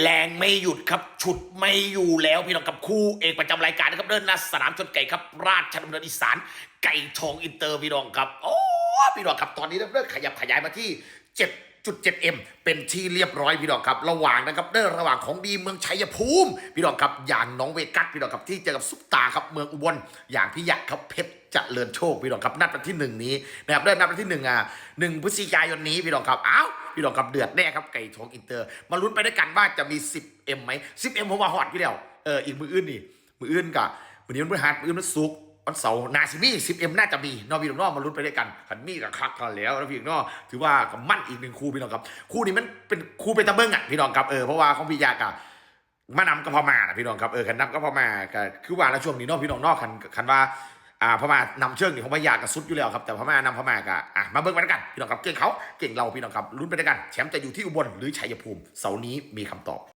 แรงไม่หยุดครับฉุดไม่อยู่แล้วพี่น้องกับคู่เอกประจำรายการนะครับเดินหน้าสนามชนไก่ครับ ราชดำเนินอีสาน ไก่ทองอินเตอร์พี่น้องครับโอ้พี่น้องครับตอนนี้เริ่มขยับขยายมาที่ 7.7M เป็นที่เรียบร้อยพี่น้องครับ ระหว่างนะครับเดินระหว่างของดีเมืองชัยภูมิพี่น้องครับอย่างน้องเวกัสพี่น้องครับที่เจอกับซุปตาครับเมืองอุบลอย่างพี่ยักษ์ครับเพชรจะเจริญโชคพี่น้องครับนัดวันที่หนึ่งนี้นะครับเดินนัดวันที่หนึ่งอะหนึ่งพฤศจิกายนนี้พี่น้องครับอ้าวพี่น้องครับเดือดแน่ครับไก่ทองอินเตอร์ มาลุ้นไปด้วยกันว่าจะมี 10M ไหม 10M ผมว่าฮอตพี่เดียวเอออีกมืออื่นนี่มืออื่นกับมือนี้มันพฤหัสมืออื่นมันศุก วันเสาร์นาซิมี่ 10M น่าจะมีนอพี่น้องนอมาลุ้นไปด้วยกันขันมี่กับคักกันแล้วนะพี่น้องถือว่ากับมั่นอีกหนึ่งคู่พี่น้องครับ คู่นี้มันเป็นคู่เป็นตะเบิ้งอะพี่น้องครับเออเพราะว่าของพี่ยากะมานำก็พอมานะพี่น้องครับเออคันนำก็พอมาก็คือว่าแล้วช่วงนี้นอกพี่น้องนอกคันคันว่าอ่าพม่านำเชิงนี่ของพยากับสุดอยู่แล้วครับแต่พม่านำพม่าก็อะมาเบิ่งกันกันพี่น้องครับเก่งเขาเก่งเราพี่น้องครับลุ้นไปด้วยกันแชมป์จะอยู่ที่อุบลหรือชัยภูมิเสาร์นี้มีคำตอบ